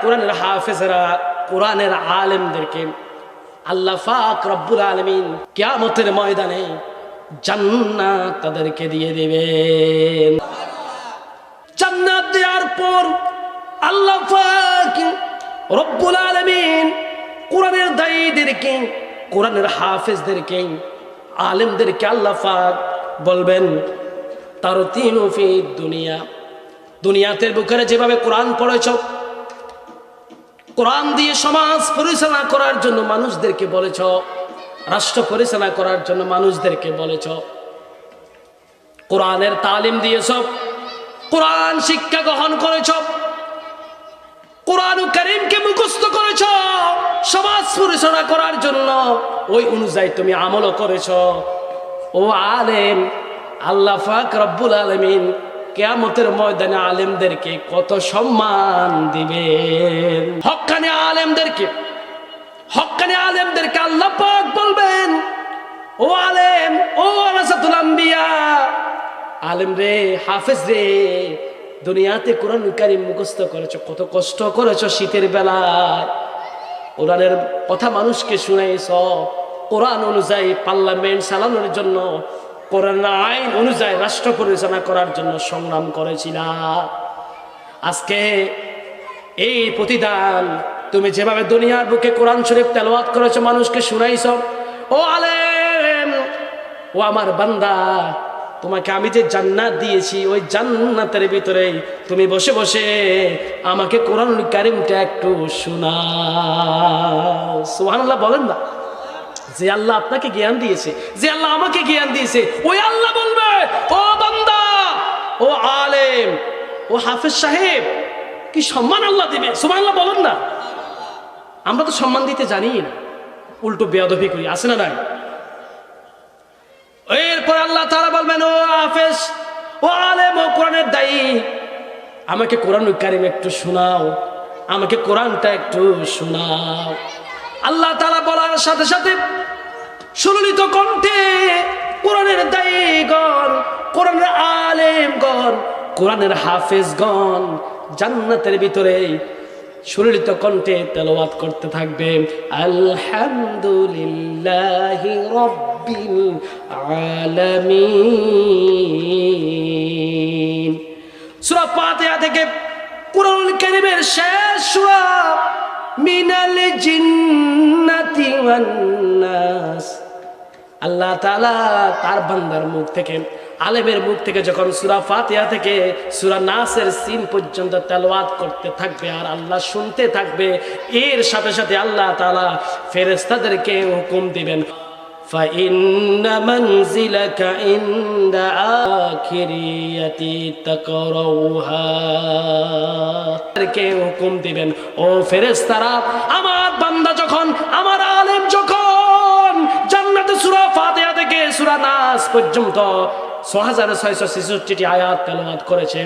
কোরআনের হাফেজরা কোরআনের আলেমদেরকে আল্লাহ ফাক রব্বুল আলমিন কেয়ামতের ময়দানে জান্নাত তাদেরকে দিয়ে দেবেন। জান্নাত দেওয়ার পর রব্বুল আলামিন কোরআনের দায়ীদেরকে, কোরআনের হাফেজদেরকে, আলেমদেরকে বলবেন তার তিন দুনিয়া। যেভাবে কোরআন পড়েছ কোরআন দিয়ে সমাজ পরিচালনা করার জন্য মানুষদেরকে বলেছ, রাষ্ট্র পরিচালনা করার জন্য মানুষদেরকে বলেছ। কোরআনের তালিম দিয়েছ, কোরআন শিক্ষা গ্রহণ করেছ কোরআন করিমকে মুখস্থ করেছ, সমাজ পরিচালনা করার জন্য। ওই অনুযায়ী তুমি আমলও করেছ। ও আলেম, আল্লাহ ফাক রব্বুল আলমিন কেয়ামতের ময়দানে আলেমদেরকে কত সম্মান দিবেন হকানে আলেমদেরকে হকানে আলেমদেরকে আল্লাহ পাক বলবেন, ও আলেম, ও আলাসাতুল আম্বিয়া, আলেম রে, হাফেজ রে, দুনিয়াতে কোরআন কারিম মুখস্থ করেছ, কত কষ্ট করেছ শীতের বেলায়। কোরআনের কথা মানুষকে শুনাইছ, কোরআন অনুযায়ী পার্লামেন্ট চালানোর জন্য কোরআন আইন অনুযায়ী রাষ্ট্র পরিচালনা করার জন্য সংগ্রাম করেছিলা আজকে এই প্রতিদান তুমি যেভাবে দুনিয়ার বুকে কোরআন শরীফ তেলাওয়াত করেছ, মানুষকে শুনাইছ, ও আলেম, ও আমার বান্দা, তোমাকে আমি যে জান্নাত দিয়েছি, ওই জান্নাতের ভিতরে তুমি বসে বসে আমাকে কোরআন কারিমটা একটু শোনা সুবহানাল্লাহ, বলেন না। যে আল্লাহ আপনাকে জ্ঞান দিয়েছে, যে আল্লাহ আমাকে জ্ঞান দিয়েছে, ওই আল্লাহ বলবে, ও বান্দা, ও আলেম, ও হাফেজ সাহেব, কি সম্মান আল্লাহ দিবে? সুবহানাল্লাহ বলেন না। আমরা তো সম্মান দিতে জানি না। উল্টো বেয়াদবি করি, আছে না নাই? এরপর আল্লাহ তারা বলবেন, ও হাফেজ, ও আলেম, ও কোরআনের দায়ী, আমাকে কোরআন কারিম একটু শোনাও, আমাকে কোরআনটা একটু শোনাও। আল্লাহ তালা বলার সাথে সাথে সুললিত কণ্ঠে কোরআনের দায়ীগণ, কোরআনের আলেমগণ, কোরআনের হাফেজগণ জান্নাতের ভিতরে সুললিত কণ্ঠে তেলাওয়াত করতে থাকবে। আলহামদুলিল্লাহ রব্বিল আলামিন। সূরা ফাতিহা থেকে কুরআনুল কারীমের শেষ সূরা মিনাল জিন্নাতি আল্লাহ তাআলা তার বান্দার মুখ থেকে আলেমের মুখ থেকে যখন সুরা ফাতিহা থেকে সুরা নাসের সিন পর্যন্ত তেলাওয়াত করতে থাকবে আর আল্লাহ শুনতে থাকবে এর সাথে সাথে আল্লাহ তাআলা ফেরেশতাদেরকে হুকুম দিবেন فإن منزلك عند آخرية تقرؤها কে হুকুম দিবেন ও ফেরেশতারা আমার বান্দা যখন আমার সূরা নাস পর্যন্ত 6666 আয়াত তেলাওয়াত করেছে।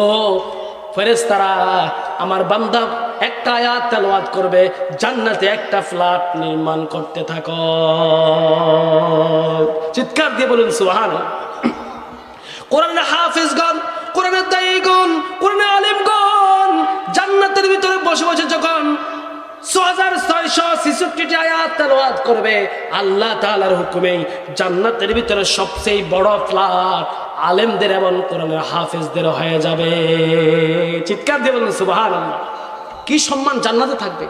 ও ফেরেশতারা, আমার বান্দা একটা আয়াত তেলাওয়াত করবে, জান্নাতে একটা ফ্ল্যাট নির্মাণ করতে থাকো। চিৎকার দিয়ে বলুন সুবহান কোরআনের হাফিজগণ কোরআনের দায়ীগণ কোরআনের আলিমগণ, জান্নাতের ভিতরে বসে বসে যখন করবে। আল্লাহ তালার হুকুমে জান্নাতের ভিতরে সবচেয়ে বড় ফ্ল্যাট আলেমদের এবং কোরআনের হাফেজদের হয়ে যাবে। চিৎকার দিয়ে বলুন সুবাহান কি সম্মান জান্নাতে থাকবে?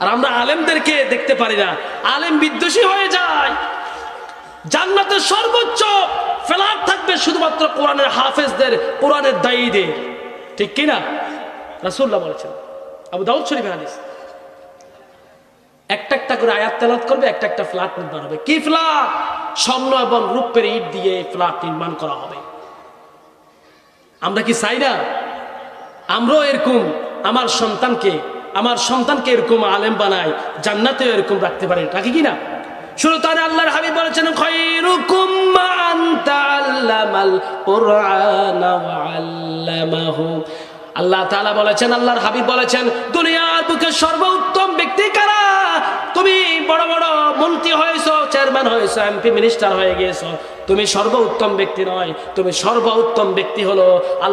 আর আমরা আলেমদেরকে দেখতে পারি না। আলেম বিদ্বেষী হয়ে যায়। জান্নাতের সর্বোচ্চ ফ্ল্যাট থাকবে শুধুমাত্র কোরআনের হাফেজদের, কোরআনের দায়ীদের। ঠিক কিনা? রাসুল্লাহ বলেছেন। আবু দাউদ শরীফ হাদিস। একটা একটা করে আয়াত তেলাত করবে, একটা একটা ফ্ল্যাট নির্মাণ হবে। কি ফ্ল্যাট? স্বর্ণ এবং রূপের ইট দিয়ে ফ্ল্যাট নির্মাণ করা হবে। আমরা কি চাই না? আমরাও এরকম, আমার সন্তানকে আমার সন্তানকে এরকম আলেম বানাই, জান্নাতেও এরকম রাখতে পারি রাখি কি না? শুরু তার আল্লাহর হাবিব বলেছেন আল্লাহ তাআলা বলেছেন, আল্লাহর হাবিব বলেছেন, দুনিয়ার বুকে সর্বোত্তম ব্যক্তি কারা তুমি বড় বড় মন্ত্রী হয়েছো চেয়ারম্যান হয়েছ এমপি মিনিস্টার হয়ে গিয়েছ। তুমি সর্বোত্তম ব্যক্তি নয়, তুমি সর্বোত্তম ব্যক্তি হলো আল্লাহ।